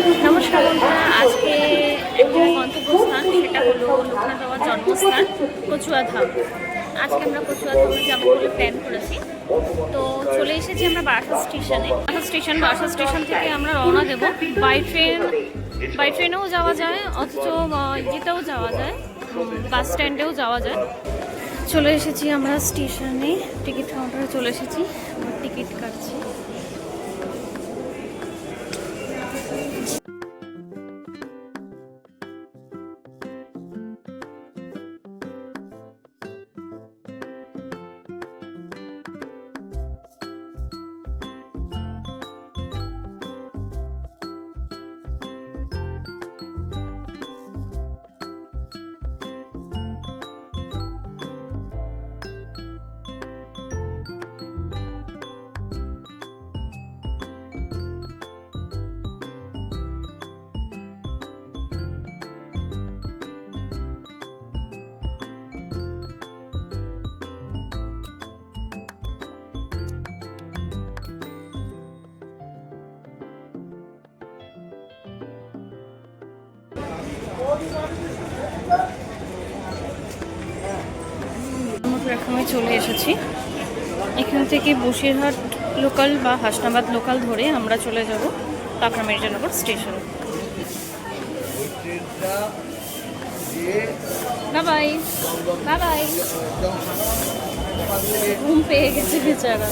নমস্কার বন্ধুরা, আজকে একটা গন্তব্যস্থান, সেটা হলো লোকনাথ বাবার জন্মস্থান কচুয়া ধাম আজকে আমরা কচুয়া ধামে যাব বলে প্ল্যান করেছি। তো চলে এসেছি আমরা বারাসাত স্টেশনে। বারাসাত স্টেশন বারাসাত স্টেশন থেকে আমরা রওনা দেবো। বাই ট্রেন বাই ট্রেনেও যাওয়া যায়, অথচ ইয়েতেও যাওয়া যায় বাস স্ট্যান্ডেও যাওয়া যায়। চলে এসেছি আমরা স্টেশনে। টিকিট কাউন্টারে চলে এসেছি। টিকিট কাটছি। আমরা চলে এসেছি। এখান থেকে বসিরহাট লোকাল বা হাসনাবাদ লোকাল ধরে আমরা চলে যাব কাঁকড়া মির্জানগর স্টেশন। বাবাই বাবাই। ঘুম পেয়ে গেছে বেচারা।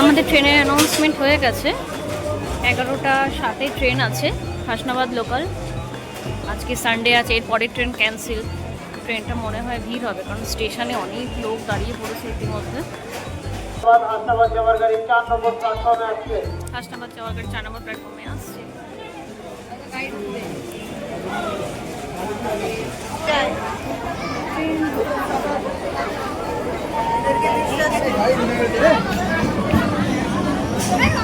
আমাদের ট্রেনের অ্যানাউন্সমেন্ট হয়ে গেছে। এগারোটা সাতে ট্রেন আছে হাসনাবাদ লোকাল আজকে সানডে আছে এর পরের ট্রেন ক্যান্সেল ট্রেনটা মনে হয় ভিড় হবে কারণ স্টেশনে অনেক লোক দাঁড়িয়ে পড়েছে ইতিমধ্যে। হাসনাবাদ যাওয়ার গাড়ি চার নম্বর প্ল্যাটফর্মে আসছে। হাসনাবাদ যাওয়ার গাড়ি চার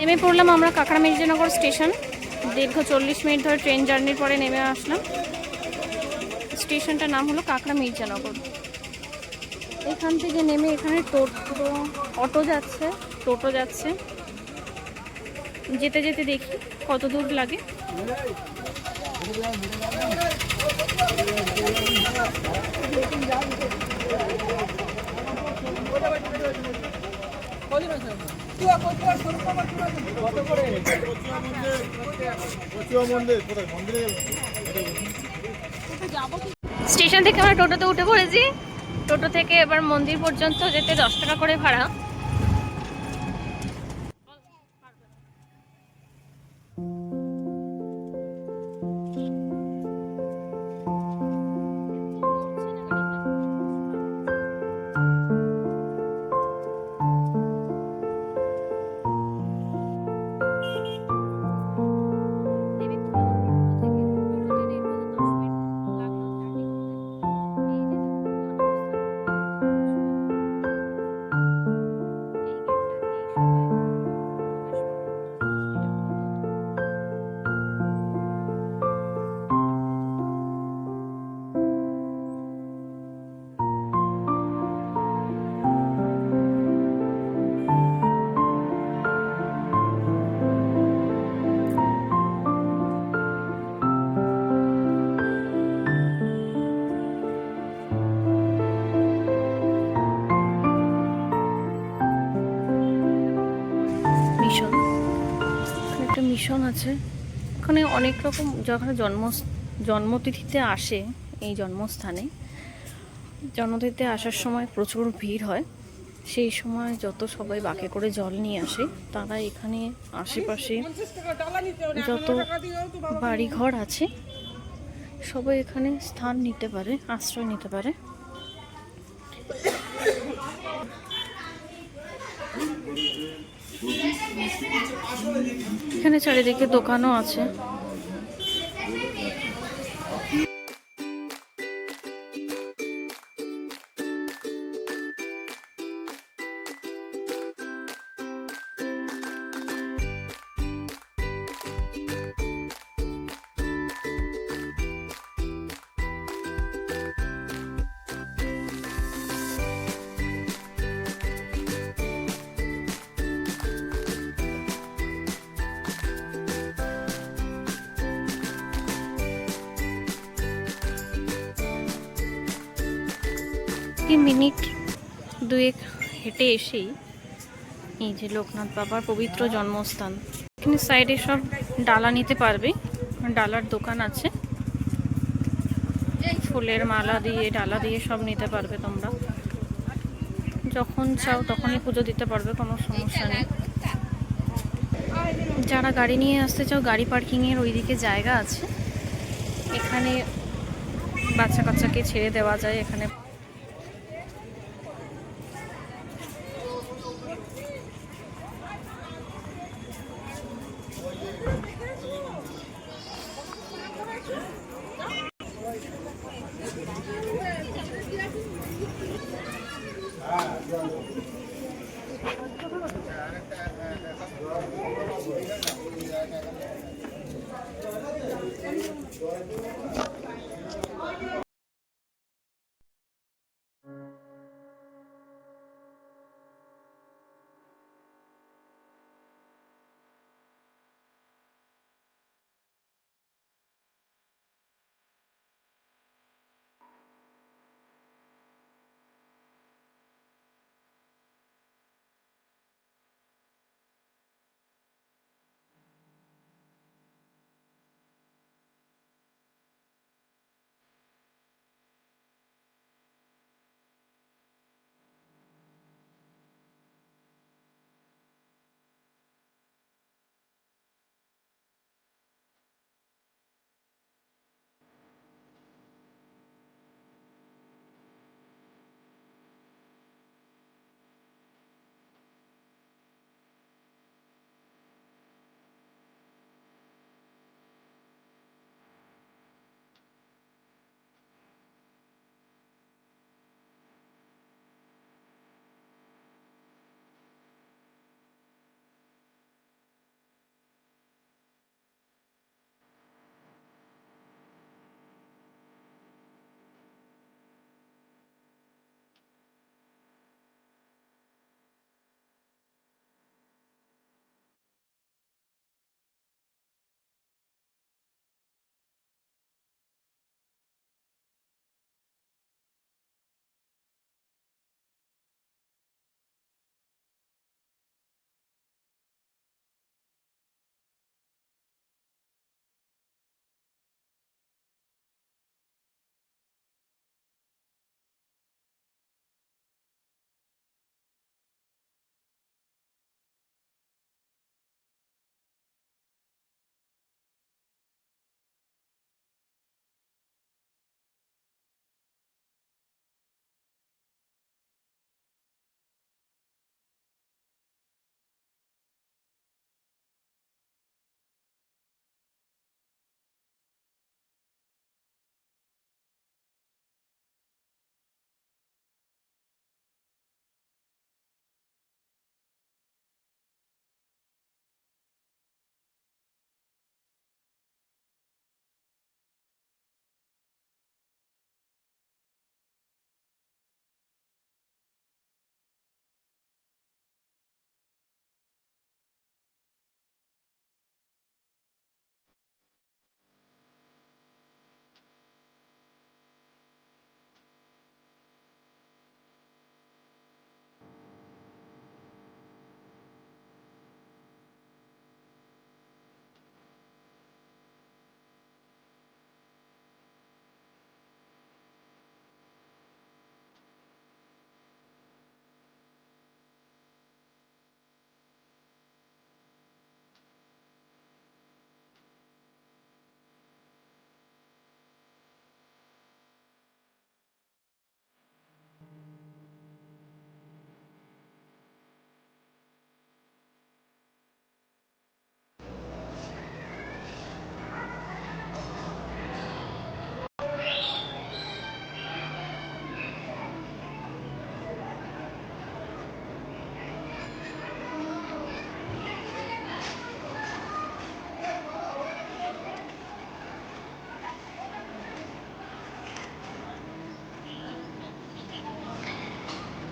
নেমে পড়লাম আমরা কাঁকড়া মির্জানগর স্টেশন। দীর্ঘ চল্লিশ মিনিট ধরে ট্রেন জার্নির পরে নেমে আসলাম। স্টেশনটার নাম হলো কাঁকড়া মির্জানগর এখান থেকে নেমে এখানে টোটো, অটো যাচ্ছে, টোটো যাচ্ছে। যেতে যেতে দেখি কত দূর লাগে। স্টেশন থেকে আমরা টোটোতে উঠে পড়েছি। টোটো থেকে এবার মন্দির পর্যন্ত যেতে দশ টাকা করে ভাড়া। আছে। ওখানে অনেক রকম যখন জন্ম, জন্মতিথিতে আসে এই জন্মস্থানে, জন্মতিথিতে আসার সময় প্রচুর ভিড় হয়। সেই সময় যত সবাই বাকে করে জল নিয়ে আসে, তারা এখানে আশেপাশে যত বাড়িঘর আছে, সবাই এখানে স্থান নিতে পারে, আশ্রয় নিতে পারে। এখানে চারিদিকে দোকানও আছে। কি মিনিট দুয়েক হেঁটে এসেই এই যে লোকনাথ বাবার পবিত্র জন্মস্থান। এখানে সাইডে সব ডালা নিতে পারবে, ডালার দোকান আছে। ফুলের মালা দিয়ে, ডালা দিয়ে সব নিতে পারবে তোমরা। যখন চাও তখনই পুজো দিতে পারবে, কোনো সমস্যা নেই। যারা গাড়ি নিয়ে আসতে চাও, গাড়ি পার্কিংয়ের ওইদিকে জায়গা আছে। এখানে বাচ্চা কাচ্চাকে ছেড়ে দেওয়া যায়, এখানে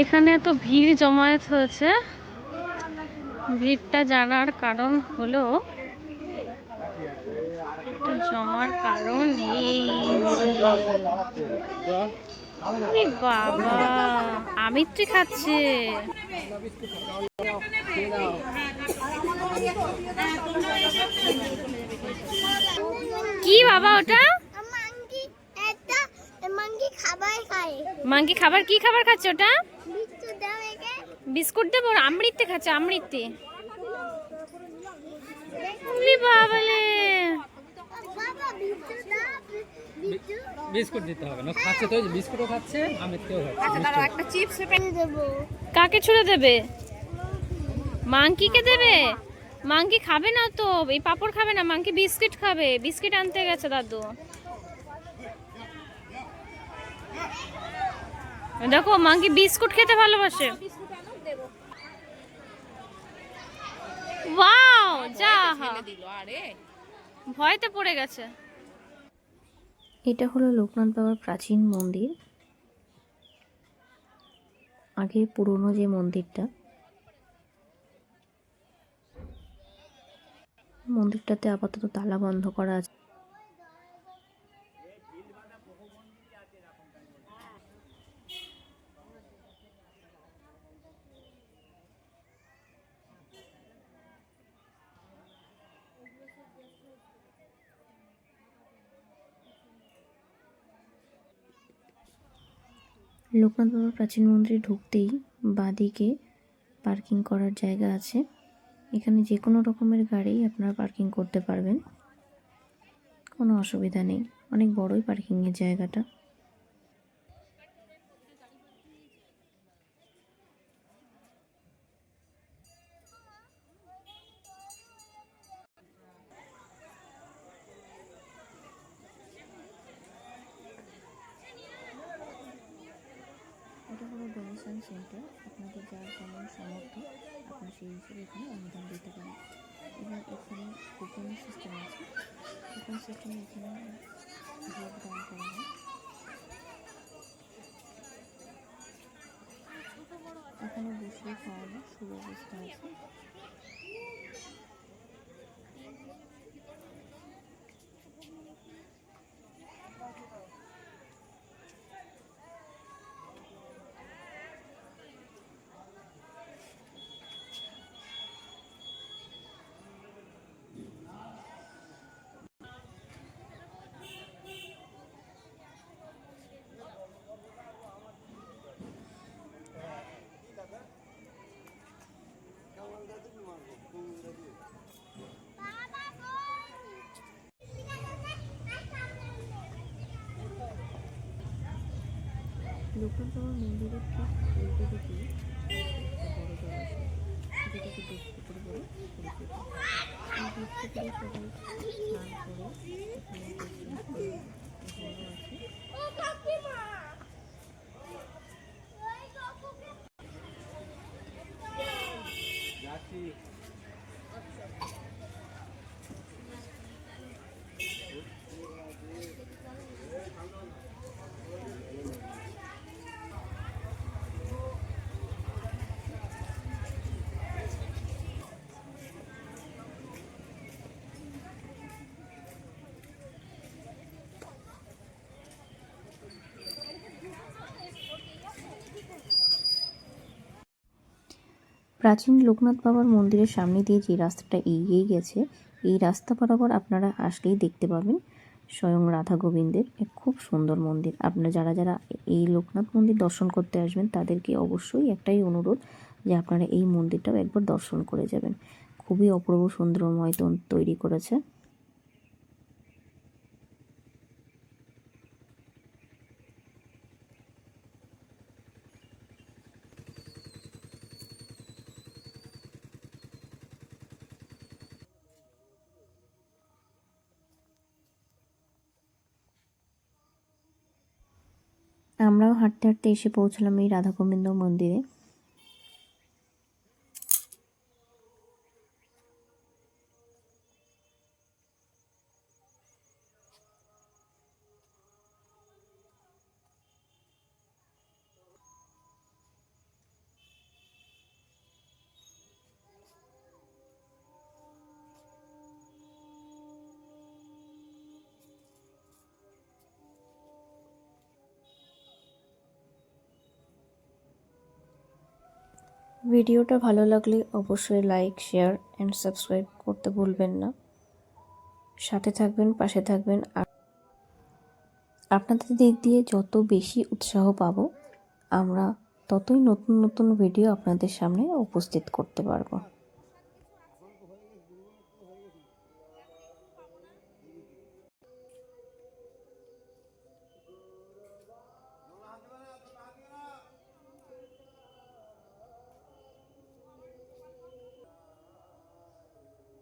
এখানে এত ভিড় জমায়েত হয়েছে। ভিড়টা জানার কারণ হলো জমার কারণ বাবা আমিত্রি খাচ্ছে। কি বাবা ওটা? মাঙ্কি খাবার খায়। মাঙ্কি খাবার কি খাবার খাচ্ছে ওটা? বিস্কুট দেবো আমৃত্যে খাচ্ছে আমৃত্যে বাবালে। বাবা বিচ্ছু দাও বিচ্ছু বিস্কুট দিতে হবে না খাচ্ছে তো ওই যে বিস্কুটও খাচ্ছে আমিরকেও খাচ্ছে। একটা চিপস পেন দেবো। কাকে ছুড়ে দেবে? মাংকিকে দেবে? মাংকি খাবে না তো এই পাপড় খাবে না মাংকি বিস্কিট খাবে। বিস্কিট আনতে গেছে দাদু। দেখো মাংকি বিস্কুট খেতে ভালোবাসে। ওয়াও যা ভয়তে পড়ে গেছে। এটা হলো লোকনাথ বাবার প্রাচীন মন্দির। আগে পুরনো যে মন্দিরটা। মন্দিরটাতে আপাতত তালা বন্ধ করা আছে। লোকনাথ বাবার প্রাচীন মন্দিরে ঢুকতেই বাঁদিকে পার্কিং করার জায়গা আছে। এখানে যে কোনো রকমের গাড়ি আপনারা পার্কিং করতে পারবেন। কোনো অসুবিধা নেই। অনেক বড়ই পার্কিংয়ের জায়গাটা। সেন্টার আপনাদের যার যেমন সামর্থ্য, আপনি সেই হিসেবে এখানে অনুদান দিতে পারেন। এবং এখানে কুপন সিস্টেম আছে। কুপন সিস্টেমে এখানে ভোট দান করা হয়। এখানে বসে খাওয়ানোর সুব্যবস্থা আছে। লোকনাথ মন্দিরের ঠিক উল্টো দিকে বড় জলাশয় যেটাকে দুধপুকুর বলে পরিচিত এই দুধপুকুরে সবাই স্নান করে এখানে আছে প্রাচীন লোকনাথ বাবার মন্দিরের সামনে দিয়ে যে রাস্তাটা এগিয়ে গেছে, এই রাস্তা বরাবর আপনারা আসলেই দেখতে পাবেন স্বয়ং রাধা গোবিন্দের এক খুব সুন্দর মন্দির। আপনারা যারা যারা এই লোকনাথ মন্দির দর্শন করতে আসবেন, তাদেরকে অবশ্যই একটাই অনুরোধ যে আপনারা এই মন্দিরটাও একবার দর্শন করে যাবেন। খুবই অপূর্ব সুন্দরময় তৈরি করেছে। আমরাও হাঁটতে হাঁটতে এসে পৌঁছলাম এই রাধা গোবিন্দ মন্দিরে। ভিডিওটা ভালো লাগলে অবশ্যই লাইক, শেয়ার অ্যান্ড সাবস্ক্রাইব করতে ভুলবেন না। সাথে থাকবেন, পাশে থাকবেন, আর আপনাদের দিক দিয়ে যত বেশি উৎসাহ পাব, আমরা ততই নতুন নতুন ভিডিও আপনাদের সামনে উপস্থিত করতে পারব।